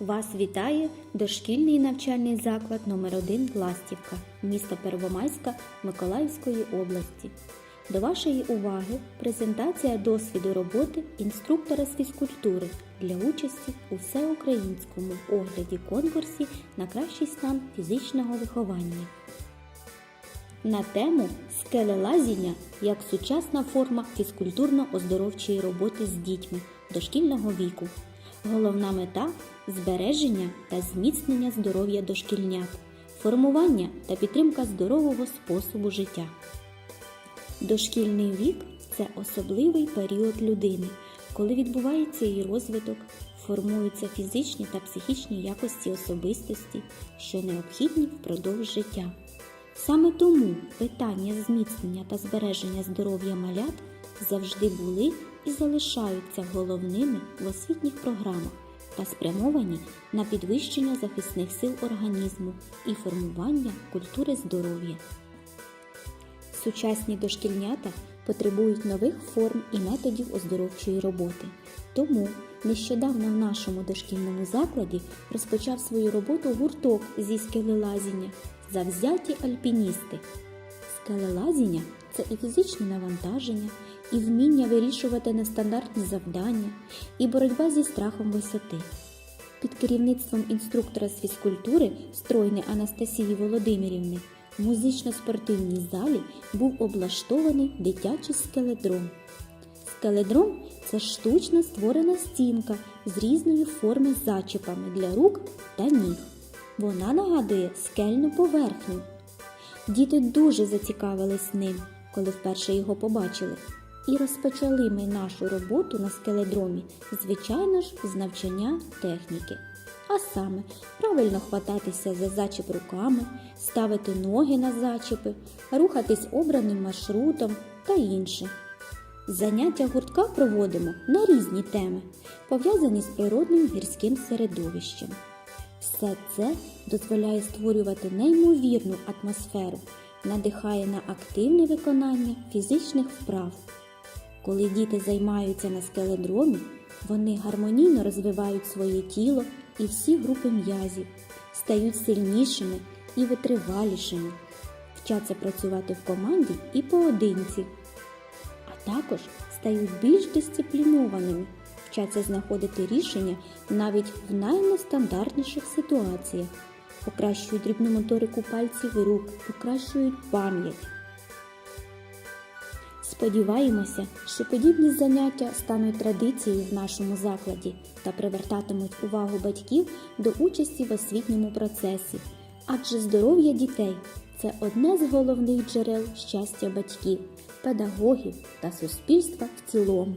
Вас вітає дошкільний навчальний заклад номер 1 Ластівка, місто Первомайська Миколаївської області. До вашої уваги презентація досвіду роботи інструктора з фізкультури для участі у всеукраїнському огляді конкурсі на кращий стан фізичного виховання. На тему скелелазіння як сучасна форма фізкультурно-оздоровчої роботи з дітьми дошкільного віку. Головна мета збереження та зміцнення здоров'я дошкільнят, формування та підтримка здорового способу життя. Дошкільний вік це особливий період людини, коли відбувається її розвиток, формуються фізичні та психічні якості особистості, що необхідні впродовж життя. Саме тому питання зміцнення та збереження здоров'я малят завжди були і залишаються головними в освітніх програмах та спрямовані на підвищення захисних сил організму і формування культури здоров'я. Сучасні дошкільнята потребують нових форм і методів оздоровчої роботи. Тому нещодавно в нашому дошкільному закладі розпочав свою роботу гурток зі скелелазіння Завзяті альпіністи. Скелелазіння це і фізичне навантаження, і вміння вирішувати нестандартні завдання, і боротьба зі страхом висоти. Під керівництвом інструктора з фізкультури стройни Анастасії Володимирівни в музично-спортивній залі був облаштований дитячий скеледром. Скеледром це штучно створена стінка з різної форми зачіпами для рук та ніг. Вона нагадує скельну поверхню. Діти дуже зацікавились ним, коли вперше його побачили. І розпочали ми нашу роботу на скеледромі, звичайно ж, з навчання техніки. А саме правильно хвататися за зачіп руками, ставити ноги на зачіпи, рухатись обраним маршрутом та інше. Заняття гуртка проводимо на різні теми, пов'язані з природним гірським середовищем. Все це дозволяє створювати неймовірну атмосферу, надихає на активне виконання фізичних вправ. Коли діти займаються на скеледромі, вони гармонійно розвивають своє тіло і всі групи м'язів, стають сильнішими і витривалішими, вчаться працювати в команді і поодинці, а також стають більш дисциплінованими, вчаться знаходити рішення навіть в найнестандартніших ситуаціях, покращують дрібну моторику пальців рук, покращують пам'ять. Сподіваємося, що подібні заняття стануть традицією в нашому закладі та привертатимуть увагу батьків до участі в освітньому процесі, адже здоров'я дітей це одне з головних джерел щастя батьків, педагогів та суспільства в цілому.